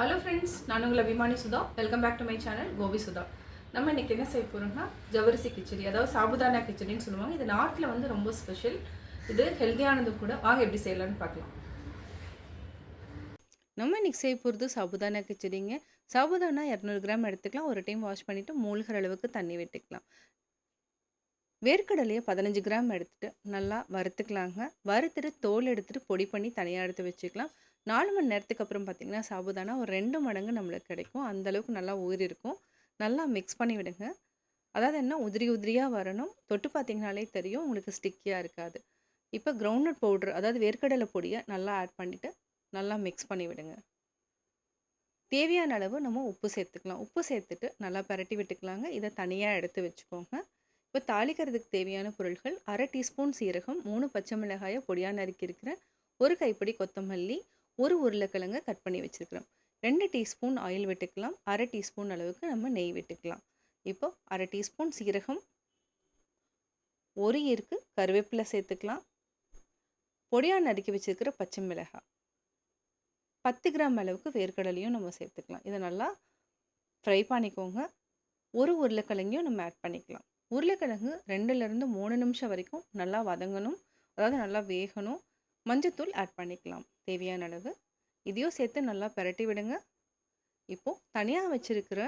Hello friends நான் உங்களை விமானி Sudha. Welcome back to my channel Gopi Sudha. நம்ம இன்னைக்கு என்ன செய்ய போகிறோம்னா ஜவரிசி கிச்சடி அதாவது சாபுதானா கிச்சடின்னு சொல்லுவாங்க. இது நாட்டில் வந்து ரொம்ப ஸ்பெஷல் இது ஹெல்த்தியானது கூட. வாங்க எப்படி செய்யலாம்னு பார்க்கலாம். நம்ம இன்னைக்கு செய்ய போகிறது சாபுதானா கிச்சடிங்க. சாபுதானா இரநூறு கிராம் எடுத்துக்கலாம். ஒரு டைம் வாஷ் பண்ணிவிட்டு மூழ்கிற அளவுக்கு தண்ணி விட்டுக்கலாம். வேர்க்கடலையை பதினஞ்சு கிராம் எடுத்துகிட்டு நல்லா வறுத்துக்கலாங்க. வறுத்துட்டு தோல் எடுத்துகிட்டு பொடி பண்ணி தனியாக எடுத்து வச்சுக்கலாம். நாலு மணி நேரத்துக்கு அப்புறம் பார்த்திங்கன்னா சாபுதானா ஒரு ரெண்டு மடங்கு நம்மளுக்கு கிடைக்கும். அந்தளவுக்கு நல்லா ஊறி இருக்கும். நல்லா மிக்ஸ் பண்ணி விடுங்க. அதாவது என்ன? உதிரி உதிரியாக வரணும். தொட்டு பார்த்தீங்கனாலே தெரியும். உங்களுக்கு ஸ்டிக்கியாக இருக்காது. இப்போ கிரவுண்ட்நட் பவுட்ரு அதாவது வேர்க்கடலை பொடியை நல்லா ஆட் பண்ணிவிட்டு நல்லா மிக்ஸ் பண்ணி விடுங்க. தேவையான அளவு நம்ம உப்பு சேர்த்துக்கலாம். உப்பு சேர்த்துட்டு நல்லா பரட்டி விட்டுக்கலாங்க. இதை தனியாக எடுத்து வச்சுக்கோங்க. இப்போ தாளிக்கிறதுக்கு தேவையான பொருட்கள் அரை டீஸ்பூன் சீரகம் மூணு பச்சை மிளகாயை பொடியாக நறுக்கியிருக்கிறேன் ஒரு கைப்பிடி கொத்தமல்லி ஒரு உருளைக்கிழங்கு கட் பண்ணி வச்சுருக்கிறோம். ரெண்டு டீஸ்பூன் ஆயில் விட்டுக்கலாம். அரை டீஸ்பூன் அளவுக்கு நம்ம நெய் விட்டுக்கலாம். இப்போ அரை டீஸ்பூன் சீரகம் ஒரு இருக்கு கருவேப்பிலை சேர்த்துக்கலாம். பொடியாக நறுக்கி வச்சுருக்கிற பச்சை மிளகாய் பத்து கிராம் அளவுக்கு வேர்க்கடலையும் நம்ம சேர்த்துக்கலாம். இதை நல்லா ஃப்ரை பண்ணிக்கோங்க. ஒரு உருளைக்கிழங்கையும் நம்ம ஆட் பண்ணிக்கலாம். உருளைக்கிழங்கு ரெண்டுலேருந்து மூணு நிமிஷம் வரைக்கும் நல்லா வதங்கணும். அதாவது நல்லா வேகணும். மஞ்சத்தூள் ஆட் பண்ணிக்கலாம். தேவையான அளவு. இதையும் சேர்த்து நல்லா பரட்டி விடுங்க. இப்போது தனியாக வச்சுருக்கிற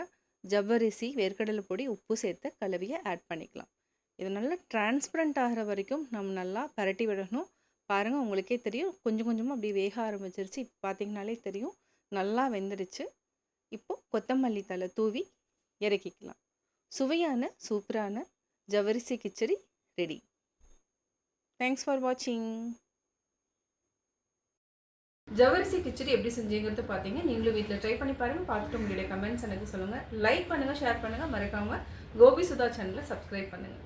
ஜவ்வரிசி வேர்க்கடலை பொடி உப்பு சேர்த்து கலவையை ஆட் பண்ணிக்கலாம். இது நல்லா டிரான்ஸ்பரண்ட் ஆகிற வரைக்கும் நம்ம நல்லா பரட்டி விடணும். பாருங்கள் உங்களுக்கே தெரியும். கொஞ்சம் கொஞ்சமாக அப்படியே வேக ஆரம்பிச்சிருச்சு. இப்போ பார்த்தீங்கனாலே தெரியும். நல்லா வெந்துடுச்சு இப்போது கொத்தமல்லி தலை தூவி இறக்கிக்கலாம். சுவையான சூப்பரான ஜவரிசி கிச்சடி ரெடி. தேங்க்ஸ் ஃபார் வாட்சிங் ஜவரிசி கிச்சடி எப்படி செஞ்சீங்கிறது பார்த்தீங்க நீங்களும் வீட்டில் ட்ரை பண்ணி பாருங்கள் பார்த்துட்டு உங்களுடைய கமெண்ட்ஸ் எனக்கு சொல்லுங்கள் லைக் பண்ணுங்கள் ஷேர் பண்ணுங்கள் மறக்காமல் கோபி சுதா சேனலை சப்ஸ்கிரைப் பண்ணுங்கள்